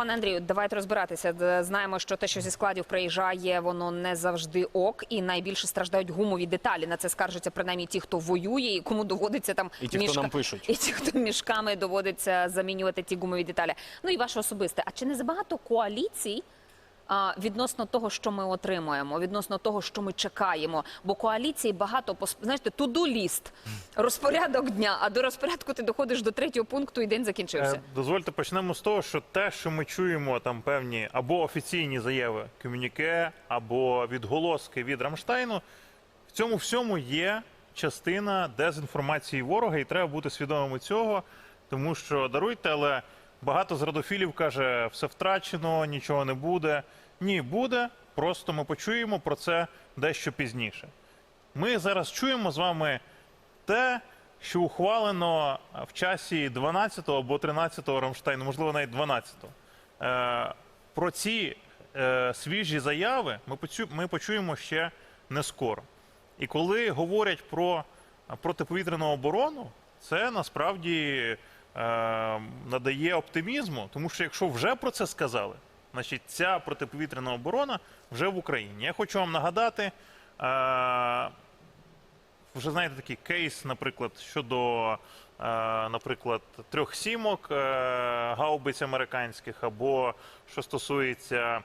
Пане Андрію, давайте розбиратися. Знаємо, що те, що зі складів приїжджає, воно не завжди ок, і найбільше страждають гумові деталі. На це скаржаться принаймні ті, хто воює, і кому доводиться там І ті, хто нам пишуть. і ті, хто мішками доводиться замінювати ті гумові деталі. Ну і ваше особисте. А чи не забагато коаліцій? Відносно того, що ми отримуємо, відносно того, що ми чекаємо, бо коаліції багато знаєте, туду ліст, розпорядок дня. А до розпорядку ти доходиш до третього пункту, і день закінчився. Е, Дозвольте почнемо з того, що те, що ми чуємо там певні або офіційні заяви комюніке, або відголоски від Рамштайну, в цьому всьому є частина дезінформації ворога, і треба бути свідомими цього, тому що даруйте, але багато зрадофілів каже, все втрачено, нічого не буде. Ні, буде. Просто ми почуємо про це дещо пізніше. Ми зараз чуємо з вами те, що ухвалено в часі 12-го або 13-го Рамштайну, можливо, навіть 12-го. Е, Про ці е, свіжі заяви ми, почуємо ще не скоро. І коли говорять про протиповітряну оборону, це насправді е, надає оптимізму, тому що якщо вже про це сказали, значить ця протиповітряна оборона вже в Україні. Я хочу вам нагадати. Е, вже знаєте такий кейс, наприклад, щодо, е, наприклад, трьох сімок е, гаубиць американських, або що стосується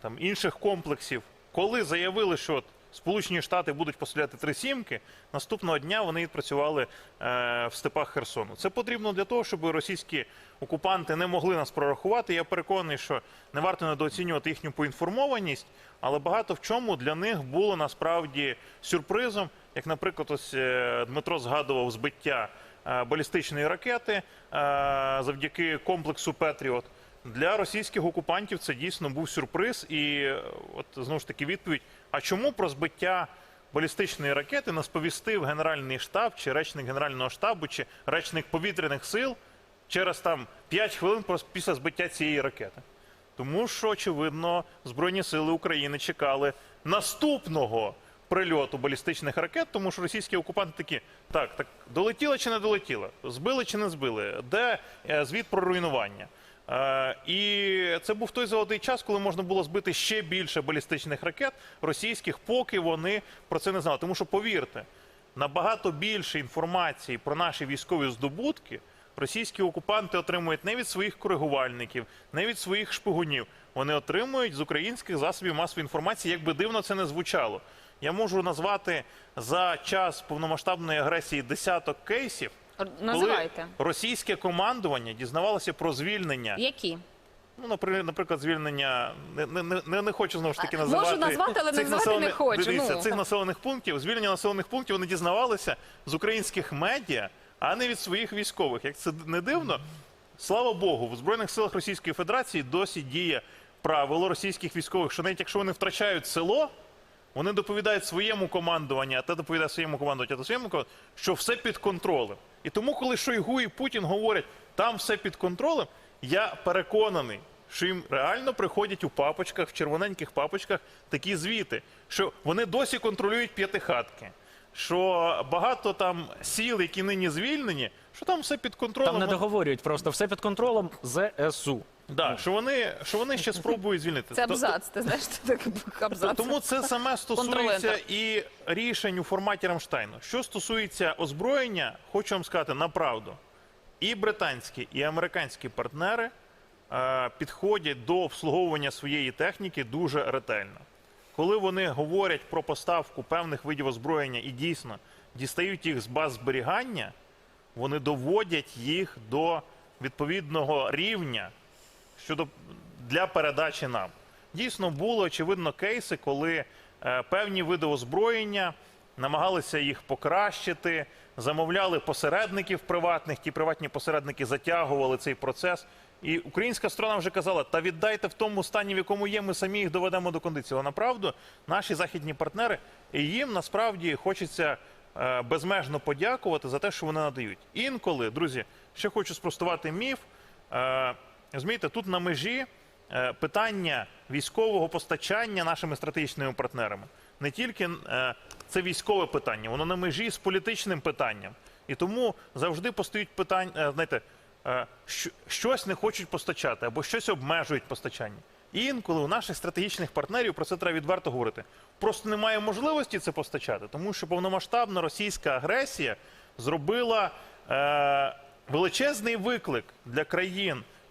там, інших комплексів, коли заявили, що Сполучені Штати будуть поставляти три сімки, наступного дня вони відпрацювали е, в степах Херсону. Це потрібно для того, щоб російські окупанти не могли нас прорахувати. Я переконаний, що не варто недооцінювати їхню поінформованість, але багато в чому для них було насправді сюрпризом. Як, наприклад, ось е, Дмитро згадував збиття е, балістичної ракети е, завдяки комплексу Петріот. Для російських окупантів це дійсно був сюрприз. І от знову ж таки відповідь: а чому про збиття балістичної ракети не сповістив Генеральний штаб, чи речник Генерального штабу, чи речник повітряних сил через там 5 хвилин після збиття цієї ракети? Тому що, очевидно, Збройні сили України чекали наступного прильоту балістичних ракет, тому що російські окупанти такі: так, так, долетіло чи не долетіло? Збили чи не збили? Де е, звіт про руйнування? Е, і це був той золотий час, коли можна було збити ще більше балістичних ракет російських, поки вони про це не знали. Тому що повірте, набагато більше інформації про наші військові здобутки російські окупанти отримують не від своїх коригувальників, не від своїх шпигунів. Вони отримують з українських засобів масової інформації, як би дивно це не звучало. Я можу назвати за час повномасштабної агресії десяток кейсів, Р- коли Називайте. російське командування дізнавалося про звільнення. Які? Ну, напри- наприклад, звільнення не, не, не- хочу знову ж таки А, можу назвати, але цих називати не хочу, Дивіться, ну. цих населених пунктів, звільнення населених пунктів вони дізнавалися з українських медіа, а не від своїх військових. Як це не дивно, слава Богу, в Збройних силах Російської Федерації досі діє правило російських військових, що навіть якщо вони втрачають село, вони доповідають своєму командуванню, а те доповідає своєму командуванню, а те своєму командуванню, що все під контролем. І тому, коли Шойгу і Путін говорять, там все під контролем, я переконаний, що їм реально приходять у папочках, в червоненьких папочках такі звіти, що вони досі контролюють п'ятихатки. Що багато там сіл, які нині звільнені, що там все під контролем. Там не договорюють просто все під контролем ЗСУ. Да, що вони, що вони ще спробують звільнити. Це То- абзац, ти знаєш, це так абзац. тому це саме стосується і рішень у форматі Рамштайну. Що стосується озброєння, хочу вам сказати направду. І британські, і американські партнери е, підходять до обслуговування своєї техніки дуже ретельно. Коли вони говорять про поставку певних видів озброєння і дійсно дістають їх з баз зберігання, вони доводять їх до відповідного рівня щодо для передачі нам. Дійсно були очевидно кейси, коли е, певні види озброєння намагалися їх покращити, замовляли посередників приватних. Ті приватні посередники затягували цей процес. І українська сторона вже казала: та віддайте в тому стані, в якому є, ми самі їх доведемо до кондиції. Але направду наші західні партнери і їм насправді хочеться е, безмежно подякувати за те, що вони надають. Інколи, друзі, ще хочу спростувати міф. Е, Розумієте, тут на межі е, питання військового постачання нашими стратегічними партнерами. Не тільки е, це військове питання, воно на межі з політичним питанням. І тому завжди постають питання, е, знаєте, щось не хочуть постачати або щось обмежують постачання. І інколи у наших стратегічних партнерів про це треба відверто говорити. Просто немає можливості це постачати, тому що повномасштабна російська агресія зробила величезний виклик для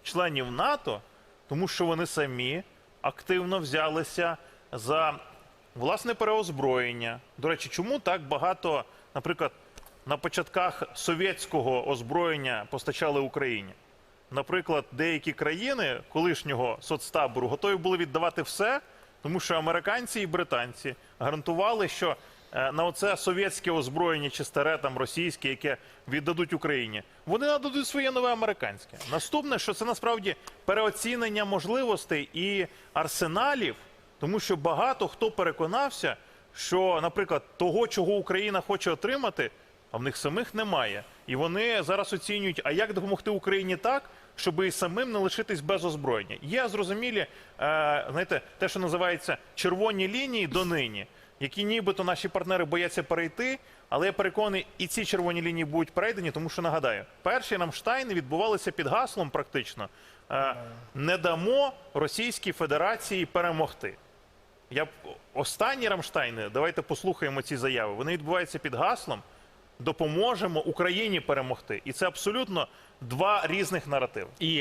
країн-членів НАТО, тому що вони самі активно взялися за власне переозброєння. До речі, чому так багато, наприклад, на початках совєтського озброєння постачали Україні? Наприклад, деякі країни колишнього соцтабору готові були віддавати все, тому що американці і британці гарантували, що на оце совєтське озброєння чи старе там російське, яке віддадуть Україні, вони нададуть своє нове американське. Наступне, що це насправді переоцінення можливостей і арсеналів, тому що багато хто переконався, що, наприклад, того, чого Україна хоче отримати, а в них самих немає. І вони зараз оцінюють, а як допомогти Україні так, щоб і самим не лишитись без озброєння. Є зрозумілі, е, знаєте, те, що називається червоні лінії донині, які нібито наші партнери бояться перейти. Але я переконаний, і ці червоні лінії будуть перейдені, тому що нагадаю, перші Рамштайни відбувалися під гаслом практично е, не дамо Російській Федерації перемогти. Я останні Рамштайни, давайте послухаємо ці заяви. Вони відбуваються під гаслом допоможемо Україні перемогти. І це абсолютно два різних наративи.